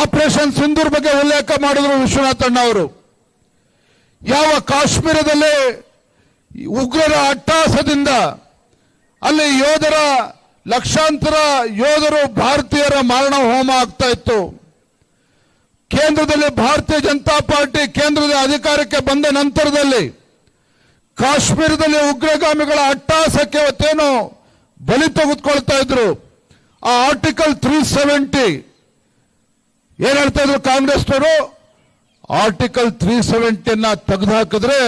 Operation Sindoor ಬಗ್ಗೆ ಉಲ್ಲೇಖ ಮಾಡಿದ್ರು ವಿಶ್ವನಾಥ್ ಅಣ್ಣ ಅವರು. ಯಾವ ಕಾಶ್ಮೀರದಲ್ಲಿ ಉಗ್ರರ ಅಟ್ಟಾಸದಿಂದ ಅಲ್ಲಿ ಯೋಧರ ಲಕ್ಷಾಂತರ ಯೋಧರು ಭಾರತೀಯರ ಮಾರಣ ಹೋಮ ಆಗ್ತಾ ಇತ್ತು. ಕೇಂದ್ರದಲ್ಲಿ ಭಾರತೀಯ ಜನತಾ ಪಾರ್ಟಿ ಕೇಂದ್ರದ ಅಧಿಕಾರಕ್ಕೆ ಬಂದ ನಂತರದಲ್ಲಿ ಕಾಶ್ಮೀರದಲ್ಲಿ ಉಗ್ರಗಾಮಿಗಳ ಅಟ್ಟಾಸಕ್ಕೆ ಅವತ್ತೇನು ಬಲಿ ತೆಗೆದುಕೊಳ್ತಾ ಇದ್ರು. ಆ ಆರ್ಟಿಕಲ್ ತ್ರೀ ಸೆವೆಂಟಿ ಏನ್ ಹೇಳ್ತಾ ಇದ್ರು ಕಾಂಗ್ರೆಸ್ನವರು? ಆರ್ಟಿಕಲ್ ತ್ರೀ ಸೆವೆಂಟಿನ ತೆಗೆದುಹಾಕಿದ್ರೆ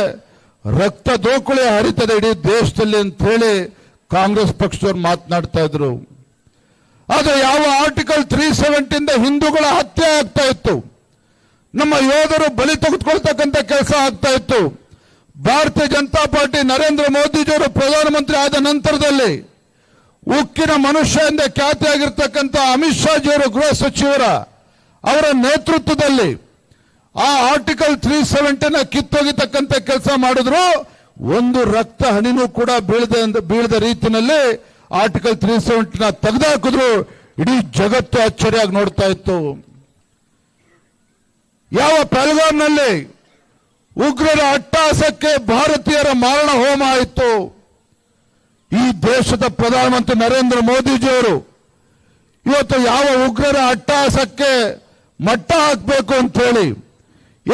ರಕ್ತ ದೋಕುಳಿ ಹರಿತದೆ ಇಡೀ ದೇಶದಲ್ಲಿ ಅಂತ ಹೇಳಿ ಕಾಂಗ್ರೆಸ್ ಪಕ್ಷದವ್ರು ಮಾತನಾಡ್ತಾ ಇದ್ರು. ಆದ್ರೆ ಯಾವ ಆರ್ಟಿಕಲ್ ತ್ರೀ ಸೆವೆಂಟಿಂದ ಹಿಂದೂಗಳ ಹತ್ಯೆ ಆಗ್ತಾ ಇತ್ತು? ನಮ್ಮ ಯೋಧರು ಬಲಿ ತೆಗೆದುಕೊಳ್ತಕ್ಕಂಥ ಕೆಲಸ ಆಗ್ತಾ ಇತ್ತು. ಭಾರತೀಯ ಜನತಾ ಪಾರ್ಟಿ ನರೇಂದ್ರ ಮೋದಿಜಿಯವರು ಪ್ರಧಾನಮಂತ್ರಿ ಆದ ನಂತರದಲ್ಲಿ ಉಕ್ಕಿನ ಮನುಷ್ಯ ಎಂದೇ ಖ್ಯಾತಿಯಾಗಿರ್ತಕ್ಕಂಥ ಅಮಿತ್ ಶಾಜಿಯವರು ಗೃಹ ಸಚಿವರ ಅವರ ನೇತೃತ್ವದಲ್ಲಿ ಆ ಆರ್ಟಿಕಲ್ ತ್ರೀ ಸೆವೆಂಟಿನ ಕಿತ್ತೊಗಿತಕ್ಕಂಥ ಕೆಲಸ ಮಾಡಿದ್ರು. ಒಂದು ರಕ್ತ ಹನಿನೂ ಕೂಡ ಬೀಳದೆ ಬೀಳದ ರೀತಿಯಲ್ಲಿ ಆರ್ಟಿಕಲ್ ತ್ರೀ ಸೆವೆಂಟಿನ ತೆಗೆದಾಕಿದ್ರು. ಇಡೀ ಜಗತ್ತು ಅಚ್ಚರಿಯಾಗಿ ನೋಡ್ತಾ ಇತ್ತು. ಯಾವ ಪಹಲ್ಗಾಮ್ನಲ್ಲಿ ಉಗ್ರರ ಅಟ್ಟಹಾಸಕ್ಕೆ ಭಾರತೀಯರ ಮಾರಣ ಹೋಮ ಆಯಿತು. ಈ ದೇಶದ ಪ್ರಧಾನಮಂತ್ರಿ ನರೇಂದ್ರ ಮೋದಿಜಿಯವರು ಇವತ್ತು ಯಾವ ಉಗ್ರರ ಅಟ್ಟಹಾಸಕ್ಕೆ ಮಟ್ಟ ಹಾಕಬೇಕು ಅಂತ ಹೇಳಿ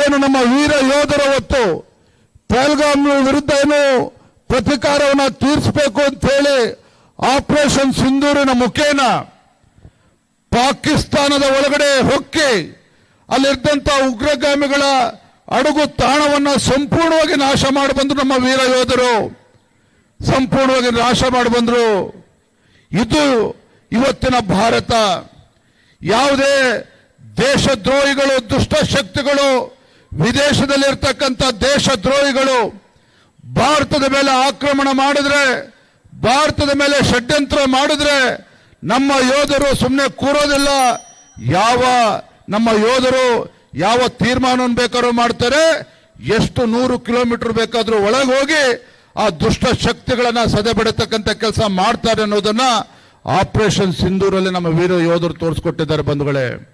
ಏನು ನಮ್ಮ ವೀರ ಯೋಧರ ಹೊತ್ತು ಪಹಲ್ಗಾಮ್ ವಿರುದ್ಧ ಏನು ಪ್ರತಿಕಾರವನ್ನು ತೀರಿಸಬೇಕು ಅಂತ ಹೇಳಿ ಆಪರೇಷನ್ ಸಿಂಧೂರಿನ ಮುಖೇನ ಪಾಕಿಸ್ತಾನದ ಒಳಗಡೆ ಹೊಕ್ಕಿ ಅಲ್ಲಿದ್ದಂತ ಉಗ್ರಗಾಮಿಗಳ ಅಡುಗು ತಾಣವನ್ನು ಸಂಪೂರ್ಣವಾಗಿ ನಾಶ ಮಾಡಿ ಬಂದ್ರು ನಮ್ಮ ವೀರ ಯೋಧರು. ಸಂಪೂರ್ಣವಾಗಿ ನಾಶ ಮಾಡಿ ಬಂದ್ರು. ಇದು ಇವತ್ತಿನ ಭಾರತ. ಯಾವುದೇ ದೇಶದ್ರೋಹಿಗಳು, ದುಷ್ಟ ಶಕ್ತಿಗಳು, ವಿದೇಶದಲ್ಲಿರ್ತಕ್ಕಂಥ ದೇಶದ್ರೋಹಿಗಳು ಭಾರತದ ಮೇಲೆ ಆಕ್ರಮಣ ಮಾಡಿದ್ರೆ, ಭಾರತದ ಮೇಲೆ ಷಡ್ಯಂತ್ರ ಮಾಡಿದ್ರೆ ನಮ್ಮ ಯೋಧರು ಸುಮ್ಮನೆ ಕೂರೋದಿಲ್ಲ. ಯಾವ ನಮ್ಮ ಯೋಧರು ಯಾವ ತೀರ್ಮಾನ ಬೇಕಾದ್ರೂ ಮಾಡ್ತಾರೆ, ಎಷ್ಟು ನೂರು ಕಿಲೋಮೀಟರ್ ಬೇಕಾದರೂ ಒಳಗೆ ಹೋಗಿ ಆ ದುಷ್ಟ ಶಕ್ತಿಗಳನ್ನ ಸದೆ ಬಿಡತಕ್ಕಂಥ ಕೆಲಸ ಮಾಡ್ತಾರೆ ಅನ್ನೋದನ್ನ ಆಪರೇಷನ್ ಸಿಂಧೂರಲ್ಲಿ ನಮ್ಮ ವೀರ ಯೋಧರು ತೋರಿಸ್ಕೊಟ್ಟಿದ್ದಾರೆ ಬಂಧುಗಳೇ.